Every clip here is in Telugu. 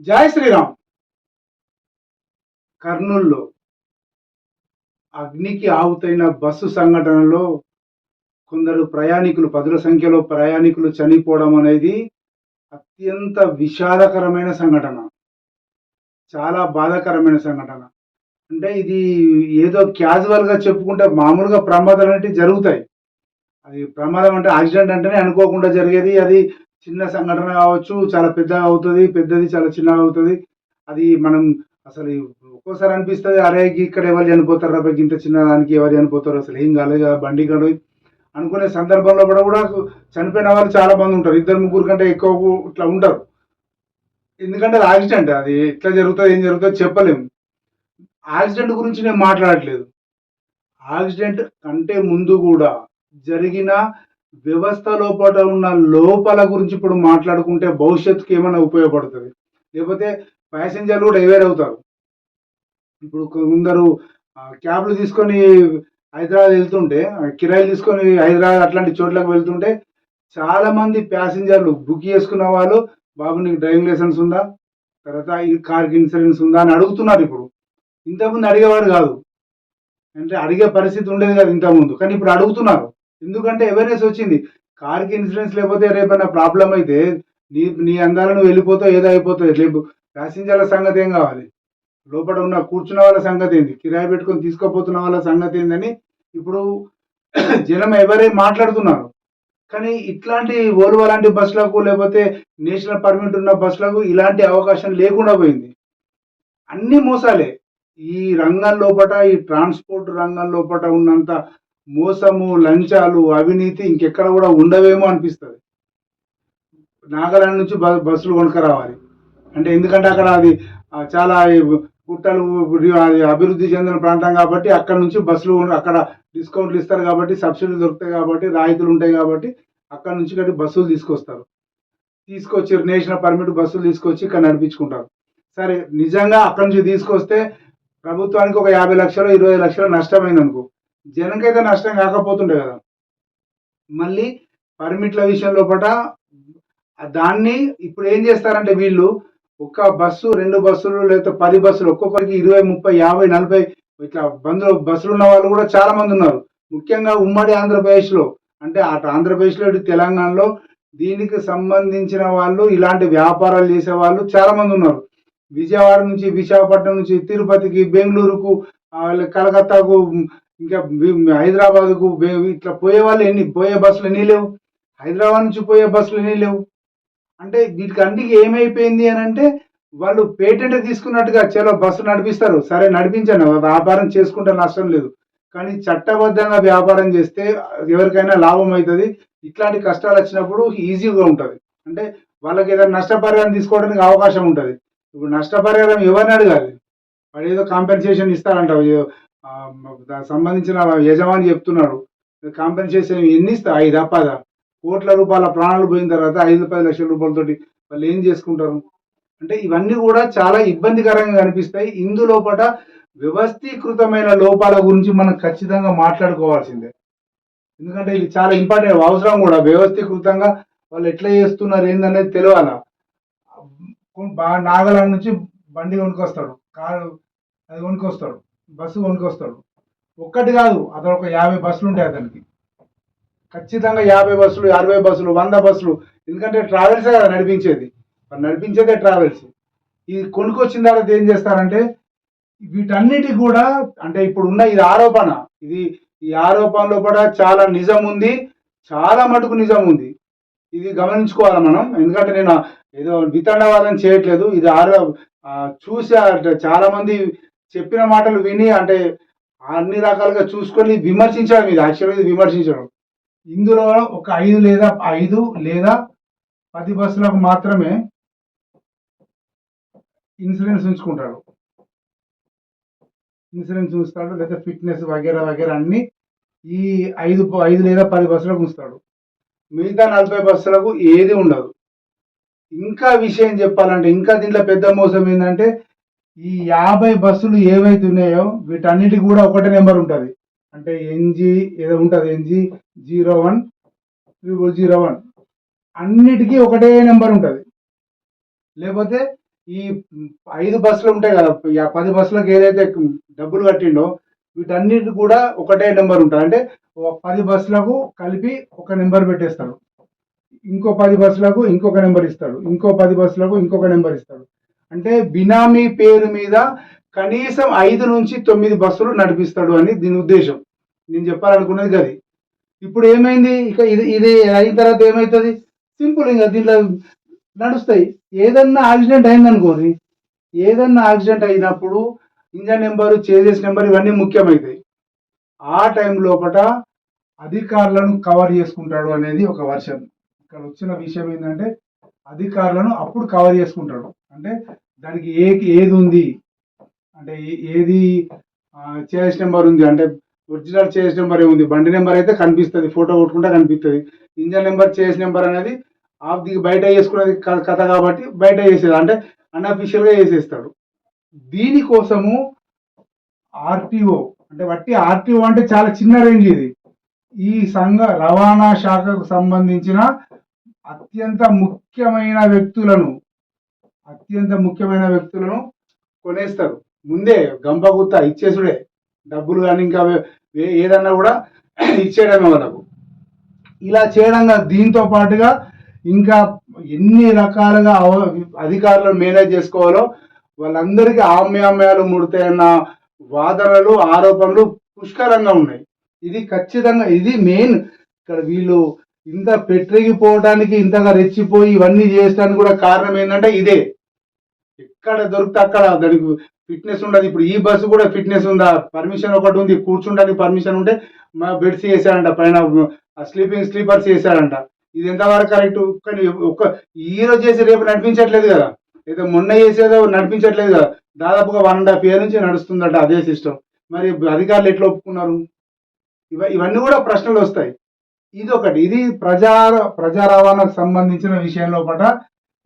జై శ్రీరామ్. కర్నూల్లో అగ్నికి ఆవుతైన బస్సు సంఘటనలో కొందరు ప్రయాణికులు పదుల సంఖ్యలో ప్రయాణికులు చనిపోవడం అనేది అత్యంత విషాదకరమైన సంఘటన. చాలా బాధాకరమైన సంఘటన. అంటే ఇది ఏదో క్యాజువల్గా చెప్పుకుంటే మామూలుగా ప్రమాదాలు అనేవి జరుగుతాయి. అది ప్రమాదం అంటే యాక్సిడెంట్ అంటేనే అనుకోకుండా జరిగేది. అది చిన్న సంఘటన కావచ్చు చాలా పెద్దగా అవుతుంది పెద్దది చాలా చిన్నగా అవుతుంది. అది మనం అసలు ఒక్కోసారి అనిపిస్తుంది అరే ఇక్కడ ఎవరు చనిపోతారు రా ఇంత చిన్న దానికి ఎవరు చనిపోతారు అసలు ఏం కాలేదు కదా బండి కాదు అనుకునే సందర్భంలో కూడా కూడా చనిపోయిన వాళ్ళు చాలా మంది ఉంటారు. ఇద్దరు ముగ్గురు కంటే ఎక్కువ ఇట్లా ఉంటారు. ఎందుకంటే అది యాక్సిడెంట్ అది ఎట్లా జరుగుతుంది ఏం జరుగుతుందో చెప్పలేము. యాక్సిడెంట్ గురించి నేను మాట్లాడట్లేదు. యాక్సిడెంట్ కంటే ముందు కూడా జరిగిన వ్యవస్థ లోపల ఉన్న లోపాల గురించి ఇప్పుడు మాట్లాడుకుంటే భవిష్యత్తుకి ఏమైనా ఉపయోగపడుతుంది? లేకపోతే ప్యాసింజర్లు కూడా అవేర్ అవుతారు. ఇప్పుడు కొందరు క్యాబ్లు తీసుకొని హైదరాబాద్ వెళ్తుంటే కిరాయిలు తీసుకొని హైదరాబాద్ అట్లాంటి చోట్లకు వెళ్తుంటే చాలామంది ప్యాసింజర్లు బుక్ చేసుకున్న వాళ్ళు బాబు నీకు డ్రైవింగ్ లైసెన్స్ ఉందా? తర్వాత ఈ కార్కి ఇన్సూరెన్స్ ఉందా? అని అడుగుతున్నారు ఇప్పుడు. ఇంతకుముందు అడిగేవాడు కాదు. అంటే అడిగే పరిస్థితి ఉండేది కాదు ఇంతకుముందు. కానీ ఇప్పుడు అడుగుతున్నారు. ఎందుకంటే అవేర్నెస్ వచ్చింది. కార్కి ఇన్సూరెన్స్ లేకపోతే రేపైనా ప్రాబ్లం అయితే నీ నీ అందాలను నువ్వు వెళ్ళిపోతావు ఏదో అయిపోతావు. రేపు ప్యాసింజర్ల సంగతి ఏం కావాలి? లోపల ఉన్న కూర్చున్న వాళ్ళ సంగతి ఏంది? కిరాయి పెట్టుకొని తీసుకోపోతున్న వాళ్ళ సంగతి ఏందని ఇప్పుడు జనం ఎవరే మాట్లాడుతున్నారు? కానీ ఇట్లాంటి ఓల్వో లాంటి బస్సులకు లేకపోతే నేషనల్ పర్మిట్ ఉన్న బస్సులకు ఇలాంటి అవకాశం లేకుండా పోయింది. అన్ని మోసాలే. ఈ రంగం లోపల ఈ ట్రాన్స్పోర్ట్ రంగం లోపల ఉన్నంత మోసము లంచాలు అవినీతి ఇంకెక్కడ కూడా ఉండవేమో అనిపిస్తుంది. నాగాలాండ్ నుంచి బ బస్సులు కొనుక్కరావాలి. అంటే ఎందుకంటే అక్కడ అది చాలా గుట్టలు అది అభివృద్ధి చెందిన ప్రాంతం కాబట్టి అక్కడ నుంచి బస్సులు కొను- అక్కడ డిస్కౌంట్లు ఇస్తారు కాబట్టి సబ్సిడీలు దొరుకుతాయి కాబట్టి రాయితీలు ఉంటాయి కాబట్టి అక్కడ నుంచి కట్టి బస్సులు తీసుకొస్తారు. తీసుకొచ్చి నేషనల్ పర్మిట్ బస్సులు తీసుకొచ్చి ఇక్కడ నడిపించుకుంటారు. సరే నిజంగా అక్కడ నుంచి తీసుకొస్తే ప్రభుత్వానికి ఒక యాభై లక్షలు ఇరవై లక్షలు నష్టమైంది అనుకో జనంకైతే నష్టం కాకపోతుండే కదా. మళ్ళీ పర్మిట్ల విషయంలో పట దాన్ని ఇప్పుడు ఏం చేస్తారంటే వీళ్ళు ఒక బస్సు రెండు బస్సులు లేకపోతే పది బస్సులు ఒక్కొక్కరికి ఇరవై ముప్పై యాభై నలభై ఇట్లా బంధువులు బస్సులు ఉన్న వాళ్ళు కూడా చాలా మంది ఉన్నారు. ముఖ్యంగా ఉమ్మడి ఆంధ్రప్రదేశ్లో అంటే అటు ఆంధ్రప్రదేశ్లో ఇటు తెలంగాణలో దీనికి సంబంధించిన వాళ్ళు ఇలాంటి వ్యాపారాలు చేసే వాళ్ళు చాలా మంది ఉన్నారు. విజయవాడ నుంచి విశాఖపట్నం నుంచి తిరుపతికి బెంగళూరుకు కలకత్తాకు ఇంకా హైదరాబాద్కు ఇట్లా పోయే వాళ్ళు ఎన్ని? పోయే బస్సులు ఎన్ని లేవు? హైదరాబాద్ నుంచి పోయే బస్సులు ఎన్ని లేవు? అంటే వీటికి అన్నిటికి ఏమైపోయింది అని అంటే వాళ్ళు పేటెంట్ తీసుకున్నట్టుగా చలో బస్సు నడిపిస్తారు. సరే నడిపించాను వ్యాపారం చేసుకుంటే నష్టం లేదు. కానీ చట్టబద్ధంగా వ్యాపారం చేస్తే ఎవరికైనా లాభం అవుతుంది. ఇట్లాంటి కష్టాలు వచ్చినప్పుడు ఈజీగా ఉంటుంది. అంటే వాళ్ళకి ఏదైనా నష్టపరిహారం తీసుకోవడానికి అవకాశం ఉంటుంది. ఇప్పుడు నష్టపరిహారం ఎవరిని అడగాలి? వాడు ఏదో కాంపెన్సేషన్ ఇస్తారంట. ఏదో, దానికి సంబంధించిన యజమాని చెప్తున్నాడు కాంపెన్సేషన్ ఎన్ని ఇస్తా? ఐదా పద కోట్ల రూపాయల ప్రాణాలు పోయిన తర్వాత ఐదు పది లక్షల రూపాయలతోటి వాళ్ళు ఏం చేసుకుంటారు? అంటే ఇవన్నీ కూడా చాలా ఇబ్బందికరంగా కనిపిస్తాయి ఇందులోపట వ్యవస్థీకృతమైన లోపాల గురించి మనం ఖచ్చితంగా మాట్లాడుకోవాల్సిందే. ఎందుకంటే ఇది చాలా ఇంపార్టెంట్ అవసరం కూడా. వ్యవస్థీకృతంగా వాళ్ళు ఎట్లా చేస్తున్నారు ఏందనేది తెలియాల బా- నుంచి బండి కొనుక్కొస్తాడు కారు అది కొనుక్కొస్తాడు బస్సు కొనుక్కొస్తాడు ఒక్కటి కాదు అతను ఒక యాభై బస్సులు ఉంటాయి అతనికి. ఖచ్చితంగా యాభై బస్సులు అరవై బస్సులు వంద బస్సులు. ఎందుకంటే ట్రావెల్సే కదా నడిపించేది. మరి నడిపించేదే ట్రావెల్స్. ఇది కొనుక్కొచ్చిన తర్వాత ఏం చేస్తారంటే వీటన్నిటి కూడా అంటే ఇప్పుడు ఉన్న ఇది ఆరోపణ ఇది ఈ ఆరోపణలో కూడా చాలా నిజం ఉంది. చాలా మటుకు నిజం ఉంది. ఇది గమనించుకోవాలి మనం. ఎందుకంటే నేను ఏదో వితండవాదం చేయట్లేదు. ఇది ఆరో చూసే చూసి చాలా మంది చెప్పిన మాటలు విని అంటే అన్ని రకాలుగా చూసుకొని విమర్శించడం ఇది యాక్చువల్గా ఇది విమర్శించడం. ఇందులో ఒక ఐదు లేదా ఐదు లేదా పది బస్సులకు మాత్రమే ఇన్సూరెన్స్ ఉంచుకుంటాడు ఇన్సూరెన్స్ ఉంచుతాడు లేదా ఫిట్నెస్ వగేరా వగేరా అన్ని ఈ ఐదు ఐదు లేదా పది బస్సులకు ఉంచుతాడు. మిగతా నలభై బస్సులకు ఏది ఉండదు. ఇంకా విషయం చెప్పాలంటే ఇంకా దీంట్లో పెద్ద మోసం ఏంటంటే ఈ యాభై బస్సులు ఏవైతే ఉన్నాయో వీటన్నిటికి కూడా ఒకటే నెంబర్ ఉంటుంది. అంటే ఎన్జీ ఏదో ఉంటుంది NG zero one triple zero one. అన్నిటికీ ఒకటే నెంబర్ ఉంటుంది. లేకపోతే ఈ ఐదు బస్సులు ఉంటాయి కదా పది బస్సులకు ఏదైతే డబ్బులు కట్టిండో వీటన్నిటి కూడా ఒకటే నెంబర్ ఉంటుంది. అంటే ఓ పది బస్సులకు కలిపి ఒక నెంబర్ పెట్టేస్తాడు ఇంకో పది బస్సులకు ఇంకొక నెంబర్ ఇస్తాడు ఇంకో పది బస్సులకు ఇంకొక నెంబర్ ఇస్తాడు అంటే బినామీ పేరు మీద కనీసం ఐదు నుంచి తొమ్మిది బస్సులు నడిపిస్తాడు అని దీని ఉద్దేశం. నేను చెప్పాలనుకున్నది గది. ఇప్పుడు ఏమైంది? ఇక ఇది ఇది అయిన తర్వాత ఏమవుతుంది సింపుల్ ఇంకా దీంట్లో నడుస్తాయి. ఏదన్నా యాక్సిడెంట్ అయిందనుకోని ఏదన్నా యాక్సిడెంట్ అయినప్పుడు ఇంజన్ నెంబరు చేజెస్ నెంబర్ ఇవన్నీ ముఖ్యమవుతాయి ఆ టైం లోపల అధికారులను కవర్ చేసుకుంటాడు అనేది ఒక వర్షన్. ఇక్కడ వచ్చిన విషయం ఏంటంటే అధికారులను అప్పుడు కవర్ చేసుకుంటాడు. అంటే దానికి ఏ ఏది ఉంది? అంటే ఏ- ఏది చేస్ నెంబర్ ఉంది? అంటే ఒరిజినల్ చేస్ నెంబర్ ఏముంది బండి నెంబర్ అయితే కనిపిస్తుంది. ఫోటో కొట్టుకుంటే కనిపిస్తుంది. ఇంజన్ నెంబర్ చేస్ నెంబర్ అనేది ఆఫ్ ది బయట వేసుకునేది కథ కాబట్టి బయట వేసేది. అంటే అన్అఫీషియల్గా చేసేస్తాడు వేసేస్తాడు. దీనికోసము ఆర్టీఓ అంటే వట్టి ఆర్టీఓ అంటే చాలా చిన్న రేంజ్ ఇది. ఈ సంఘ రవాణా శాఖకు సంబంధించిన అత్యంత ముఖ్యమైన వ్యక్తులను అత్యంత ముఖ్యమైన వ్యక్తులను కొనేస్తారు. ముందే గంపగుత్త ఇచ్చేసుడే. డబ్బులు కానీ ఇంకా ఏదన్నా కూడా ఇచ్చేయడమే వాళ్ళకు. ఇలా చేయడం దీంతో పాటుగా ఇంకా ఎన్ని రకాలుగా అవ- అధికారులను మేనేజ్ చేసుకోవాలో వాళ్ళందరికీ ఆమ్యామ్యాలు ముడతాయన్న వాదనలు ఆరోపణలు పుష్కలంగా ఉన్నాయి. ఇది ఖచ్చితంగా ఇది మెయిన్. ఇక్కడ వీళ్ళు ఇంత పెట్టిగిపోవడానికి ఇంతగా రెచ్చిపోయి ఇవన్నీ చేయడానికి కూడా కారణం ఏంటంటే ఇదే. ఎక్కడ దొరికితే అక్కడ దానికి ఫిట్నెస్ ఉండదు. ఇప్పుడు ఈ బస్సు కూడా ఫిట్నెస్ ఉందా? పర్మిషన్ ఒకటి ఉంది. కూర్చుండడానికి పర్మిషన్ ఉంటే మా బెడ్స్ వేసారంట పైన స్లీపింగ్ స్లీపర్స్ వేసారంట ఇది ఎంతవరకు కరెక్ట్ కానీ ఒక్క ఈ రోజు చేసి రేపు నడిపించట్లేదు కదా. ఏదో మొన్న చేసేదో నడిపించట్లేదు కదా. దాదాపుగా వన్ అండ్ హాఫ్ ఇయర్ నుంచి నడుస్తుందట అదే సిస్టమ్ మరి అధికారులు ఎట్లా ఒప్పుకున్నారు? ఇవ ఇవన్నీ కూడా ప్రశ్నలు వస్తాయి. ఇది ఒకటి ఇది ప్రజా ప్రజా రవాణాకు సంబంధించిన విషయంలో పట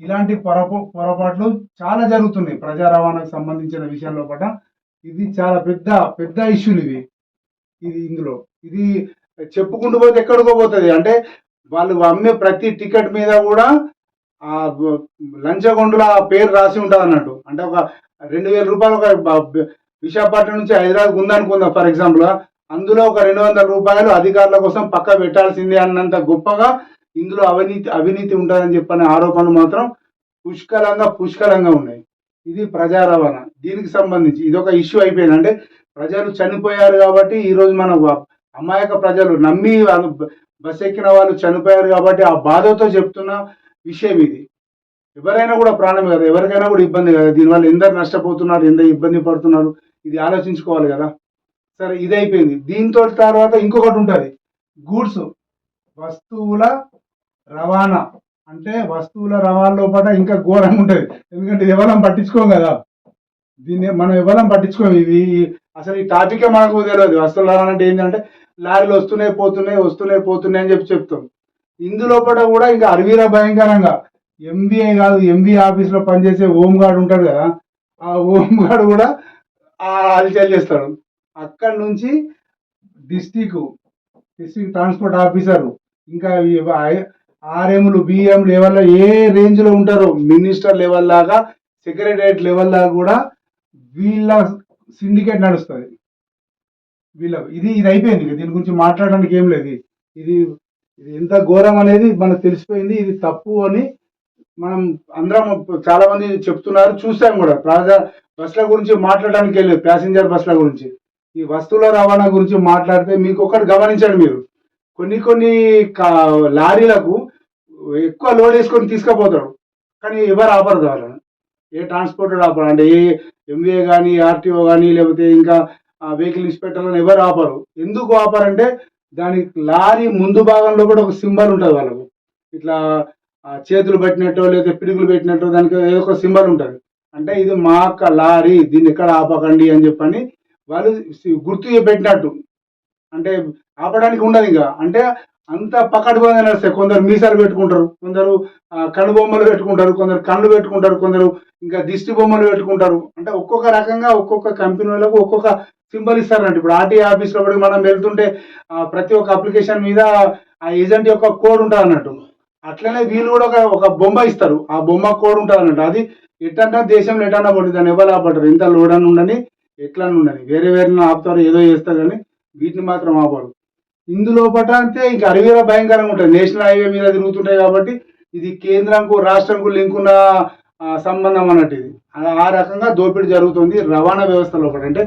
ఇలాంటి పొరపా పొరపాట్లు చాలా జరుగుతున్నాయి. ప్రజా రవాణాకు సంబంధించిన విషయాల్లో పట ఇది చాలా పెద్ద పెద్ద ఇష్యూలు ఇవి. ఇది ఇందులో. ఇది చెప్పుకుంటూ పోతే ఎక్కడికో పోతుంది. అంటే వాళ్ళు అమ్మే ప్రతి టికెట్ మీద కూడా ఆ లంచగొండుల పేరు రాసి ఉంటుంది అన్నట్టు. అంటే ఒక రెండు వేల రూపాయలు ఒక విశాఖపట్నం నుంచి హైదరాబాద్ ఉందనుకుందాం ఫర్ ఎగ్జాంపుల్ అందులో ఒక రెండు వందల రూపాయలు అధికారుల కోసం పక్క పెట్టాల్సిందే అన్నంత గొప్పగా ఇందులో అవినీతి అవినీతి ఉంటుందని చెప్పని ఆరోపణలు మాత్రం పుష్కలంగా పుష్కలంగా ఉన్నాయి. ఇది ప్రజా రవాణా దీనికి సంబంధించి ఇది ఒక ఇష్యూ అయిపోయింది. అంటే ప్రజలు చనిపోయారు కాబట్టి ఈరోజు మన అమాయక ప్రజలు నమ్మి వాళ్ళు బస్ ఎక్కిన వాళ్ళు చనిపోయారు కాబట్టి ఆ బాధతో చెప్తున్న విషయం ఇది. ఎవరైనా కూడా ప్రాణం కదా. ఎవరికైనా కూడా ఇబ్బంది కదా. దీనివల్ల ఎందరు నష్టపోతున్నారు ఎంత ఇబ్బంది పడుతున్నారు ఇది ఆలోచించుకోవాలి కదా. సరే ఇది అయిపోయింది దీంతో తర్వాత ఇంకొకటి ఉంటుంది. గూడ్స్. వస్తువుల రవాణా. అంటే వస్తువుల రవాణాలో పాట ఇంకా ఘోరంగా ఉంటుంది. ఎందుకంటే ఇది ఎవరం పట్టించుకోం కదా. దీన్ని మనం ఎవరం పట్టించుకోం? ఇవి అసలు ఈ టాపికే మనకు తెలియదు. వస్తువుల రవాణా అంటే ఏంటంటే లారీలు వస్తున్నాయి పోతున్నాయి వస్తున్నాయి పోతున్నాయి అని చెప్పి చెప్తాం. ఇందులో పాట కూడా ఇంకా అరవీర భయంకరంగా. ఎంబీఏ కాదు ఎంబీఏ ఆఫీస్లో పనిచేసే హోమ్ గార్డ్ ఉంటాడు కదా. ఆ హోమ్ గార్డ్ కూడా ఆ చేస్తాడు. అక్కడి నుంచి డిస్టిక్ డిస్ట్రిక్ట్ ట్రాన్స్పోర్ట్ ఆఫీసర్. ఇంకా ఆర్ఎంలు బిఎం లెవెల్లో ఏ రేంజ్లో ఉంటారో మినిస్టర్ లెవెల్ లాగా సెక్రటరియట్ లెవెల్ లాగా కూడా వీళ్ళ సిండికేట్ నడుస్తుంది. వీళ్ళ ఇది ఇది అయిపోయింది దీని గురించి మాట్లాడడానికి ఏం లేదు. ఇది ఇది ఎంత ఘోరం అనేది మనకు తెలిసిపోయింది ఇది తప్పు అని మనం అందరం చాలా మంది చెప్తున్నారు చూసాం కూడా. ప్రజా బస్సుల గురించి మాట్లాడడానికి వెళ్ళదు ప్యాసింజర్ బస్సుల గురించి. ఈ వస్తువుల రవాణా గురించి మాట్లాడితే మీకు ఒకటి గమనించండి మీరు. కొన్ని కొన్ని కా- లారీలకు ఎక్కువ లోడ్ వేసుకొని తీసుకుపోతాడు. కానీ ఎవరు ఆపరు కావాలని ఏ ట్రాన్స్పోర్టర్ ఆపరు. అంటే ఏ ఎంవీఏ కానీ ఆర్టీఓ కానీ లేకపోతే ఇంకా వెహికల్ ఇన్స్పెక్టర్లను ఎవరు ఆపరు. ఎందుకు ఆపరంటే దానికి లారీ ముందు భాగంలో కూడా ఒక సింబల్ ఉంటుంది వాళ్ళకు. ఇట్లా చేతులు పెట్టినట్టు లేకపోతే పిడుగులు పెట్టినట్టు దానికి ఏదో ఒక సింబల్ ఉంటుంది. అంటే ఇది మా అక్క లారీ దీన్ని ఎక్కడ ఆపకండి అని చెప్పని వాళ్ళు గుర్తు పెట్టినట్టు. అంటే ఆపడానికి ఉండదు ఇంకా. అంటే అంత పకడ్బందీ నడుస్తాయి కొందరు మీసాలు పెట్టుకుంటారు కొందరు కళ్ళు బొమ్మలు పెట్టుకుంటారు కొందరు కళ్ళు పెట్టుకుంటారు కొందరు ఇంకా దిష్టి బొమ్మలు పెట్టుకుంటారు. అంటే ఒక్కొక్క రకంగా ఒక్కొక్క కంపెనీ వాళ్ళకు ఒక్కొక్క సింబల్ ఇస్తారంట. ఇప్పుడు ఆర్టీఏ ఆఫీస్లో కూడా మనం వెళ్తుంటే ప్రతి ఒక్క అప్లికేషన్ మీద ఆ ఏజెంట్ యొక్క కోడ్ ఉంటుంది అన్నట్టు. అట్లనే వీళ్ళు కూడా ఒక ఒక బొమ్మ ఇస్తారు. ఆ బొమ్మ కోడ్ ఉంటుంది అన్నట్టు. అది ఎట్టన్నా దేశంలో ఎట్టన్నా పడుతుంది దాన్ని ఎవరు ఆపడరు ఇంత లోడని ఉండని ఎట్లా ఉండని. వేరే వేరే ఆపుతారు ఏదో చేస్తారు కానీ వీటిని మాత్రం ఆపరు. ఇందులో పట అంటే ఇంకా అరవీర భయంకరంగా ఉంటుంది నేషనల్ హైవే మీద తిరుగుతుంటాయి కాబట్టి ఇది కేంద్రంకు రాష్ట్రంకు లింక్ ఉన్న సంబంధం అన్నట్టు ఇది. ఆ- రకంగా దోపిడీ జరుగుతుంది రవాణా వ్యవస్థ లోపల అంటే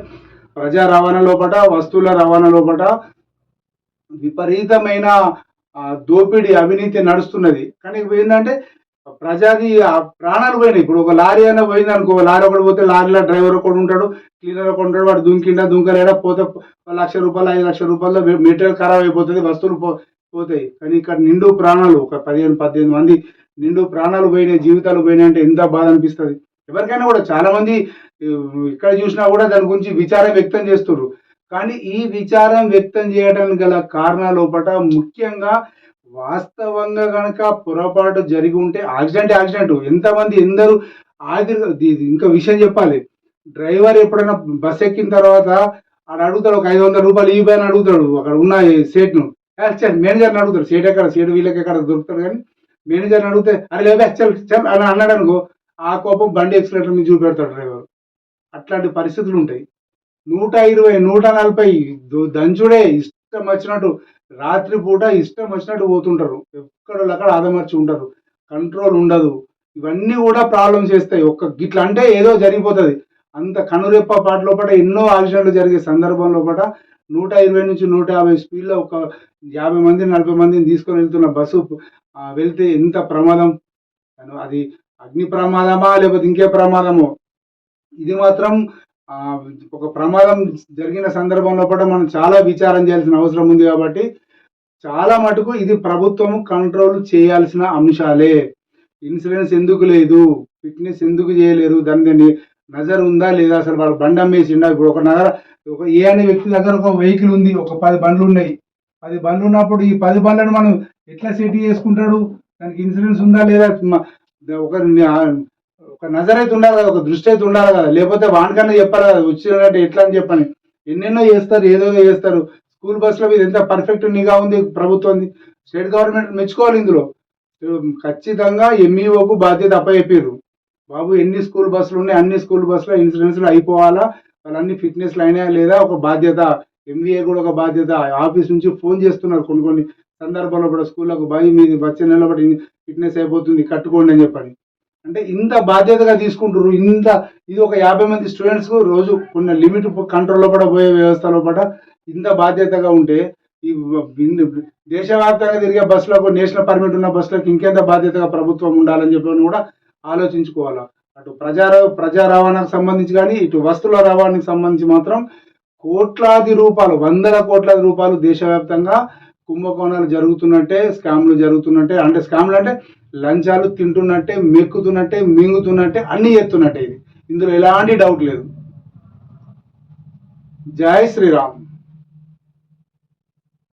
ప్రజా రవాణా లోపల వస్తువుల రవాణా లోపల విపరీతమైన దోపిడీ అవినీతి నడుస్తున్నది. కానీ ఇప్పుడు ఏంటంటే ప్రజాది ఆ ప్రాణాలు పోయినాయి. ఇప్పుడు ఒక లారీ అయినా పోయింది అనుకో లారీ ఒకటి పోతే లారీలో డ్రైవర్ ఒకటి ఉంటాడు క్లీనర్ ఒకటి ఉంటాడు వాడు దుంకిండా దుంకలేడా పోతే లక్ష రూపాయలు ఐదు లక్షల రూపాయల మెటీరియల్ ఖరాబ్ అయిపోతుంది వస్తువులు పో పోతాయి. కానీ ఇక్కడ నిండు ప్రాణాలు ఒక పదిహేను పద్దెనిమిది మంది నిండు ప్రాణాలు పోయినాయి జీవితాలు పోయినాయి అంటే ఎంత బాధ అనిపిస్తుంది. ఎవరికైనా కూడా చాలా మంది ఇక్కడ చూసినా కూడా దాని గురించి విచారం వ్యక్తం చేస్తున్నారు కానీ ఈ విచారం వ్యక్తం చేయడానికి గల కారణాల లోపల ముఖ్యంగా వాస్తవంగా కనుక పొరపాటు జరిగి ఉంటే యాక్సిడెంట్ యాక్సిడెంట్. ఎంతమంది ఎందరు ఆగి ఇంకా విషయం చెప్పాలి. డ్రైవర్ ఎప్పుడైనా బస్ ఎక్కిన తర్వాత ఆడ అడుగుతాడు ఒక ఐదు వందల రూపాయలు ఈ పైన అడుగుతాడు. అక్కడ ఉన్న సీట్ను. సేట్ను మేనేజర్ని అడుగుతాడు. సీట్ ఎక్కడ సీట్ వీళ్ళకి ఎక్కడ దొరుకుతాడు కానీ మేనేజర్ని అడిగితే అరే లేదా చల్ చల్ అని అన్నాడు అనుకో ఆ కోపం బండి ఎక్సిలేటర్ మీద చూపెడతాడు డ్రైవర్. అట్లాంటి పరిస్థితులు ఉంటాయి. నూట ఇరవై నూట నలభై దంచుడే ఇష్టం వచ్చినట్టు రాత్రిపూట ఇష్టం వచ్చినట్టు పోతుంటారు. ఎక్కడ అక్కడ ఆదమర్చి ఉంటారు. కంట్రోల్ ఉండదు. ఇవన్నీ కూడా ప్రాబ్లమ్స్ చేస్తాయి. ఒక్క గిట్ల అంటే ఏదో జరిగిపోతుంది. అంత కనురెప్ప పాట లోపల ఎన్నో యాక్సిడెంట్లు జరిగే సందర్భం లోపల నూట ఇరవై నుంచి నూట యాభై స్పీడ్లో ఒక యాభై మంది నలభై మందిని తీసుకొని వెళ్తున్న బస్సు వెళ్తే ఎంత ప్రమాదం? అది అగ్ని ప్రమాదమా? లేకపోతే ఇంకే ప్రమాదమో? ఇది మాత్రం ఒక ప్రమాదం జరిగిన సందర్భంలో కూడా మనం చాలా విచారం చేయాల్సిన అవసరం ఉంది కాబట్టి చాలా మటుకు ఇది ప్రభుత్వం కంట్రోల్ చేయాల్సిన అంశాలే. ఇన్సూరెన్స్ ఎందుకు లేదు? ఫిట్నెస్ ఎందుకు చేయలేరు దాని దాన్ని నజర్ ఉందా లేదా? అసలు వాళ్ళు బండి అమ్మేసిండా ఇప్పుడు ఒక నగర ఒక ఏ అనే వ్యక్తి దగ్గర ఒక వెహికల్ ఉంది ఒక పది బండ్లు ఉన్నాయి. పది బండ్లు ఉన్నప్పుడు ఈ పది బండ్లను మనం ఎట్లా సెట్ చేసుకుంటాడు? దానికి ఇన్సూరెన్స్ ఉందా లేదా? ఒక నజర్ అయితే ఉండాలి కదా ఒక దృష్టి అయితే ఉండాలి కదా. లేకపోతే వానికన్నా చెప్పాలి కదా వచ్చినట్టు ఎట్లా అని చెప్పని. ఎన్నెన్నో చేస్తారు ఏదేదో చేస్తారు. స్కూల్ బస్సుల మీద ఎంత పర్ఫెక్ట్ నిఘా ఉంది ప్రభుత్వం. స్టేట్ గవర్నమెంట్ మెచ్చుకోవాలి ఇందులో. ఖచ్చితంగా ఎంఈఓకు బాధ్యత అప్పచెప్పారు బాబు ఎన్ని స్కూల్ బస్సులు ఉన్నాయి అన్ని స్కూల్ బస్సులో ఇన్సూరెన్స్లు అయిపోవాలా? వాళ్ళన్ని ఫిట్నెస్లు అయినా లేదా ఒక బాధ్యత? ఎంబీఏ కూడా ఒక బాధ్యత. ఆఫీస్ నుంచి ఫోన్ చేస్తున్నారు కొన్ని కొన్ని సందర్భాల్లో కూడా స్కూళ్ళకు బాయ్ మీది వచ్చే నెల ఫిట్నెస్ అయిపోతుంది కట్టుకోండి అని చెప్పండి అంటే ఇంత బాధ్యతగా తీసుకుంటారు ఇంత ఇది ఒక యాభై మంది స్టూడెంట్స్ రోజు కొన్ని లిమిట్ కంట్రోల్లో కూడా పోయే వ్యవస్థలో కూడా ఇంత బాధ్యతగా ఉంటే ఈ దేశవ్యాప్తంగా తిరిగే బస్సులకు నేషనల్ పర్మిట్ ఉన్న బస్సులకు ఇంకెంత బాధ్యతగా ప్రభుత్వం ఉండాలని చెప్పని కూడా ఆలోచించుకోవాలి. అటు ప్రజా ప్రజా రవాణాకు సంబంధించి కానీ ఇటు వస్తువుల రవాణాకు సంబంధించి మాత్రం కోట్లాది రూపాయలు వందల కోట్లాది రూపాయలు దేశవ్యాప్తంగా కుంభకోణాలు జరుగుతున్నట్టే స్కామ్లు జరుగుతున్నట్టే అంటే స్కామ్లు అంటే లంచాలు తింటున్నట్టే మెక్కుతున్నట్టే మింగుతున్నట్టే అన్ని చేస్తున్నట్టే ఇది. ఇందులో ఎలాంటి డౌట్ లేదు. జై శ్రీరామ్.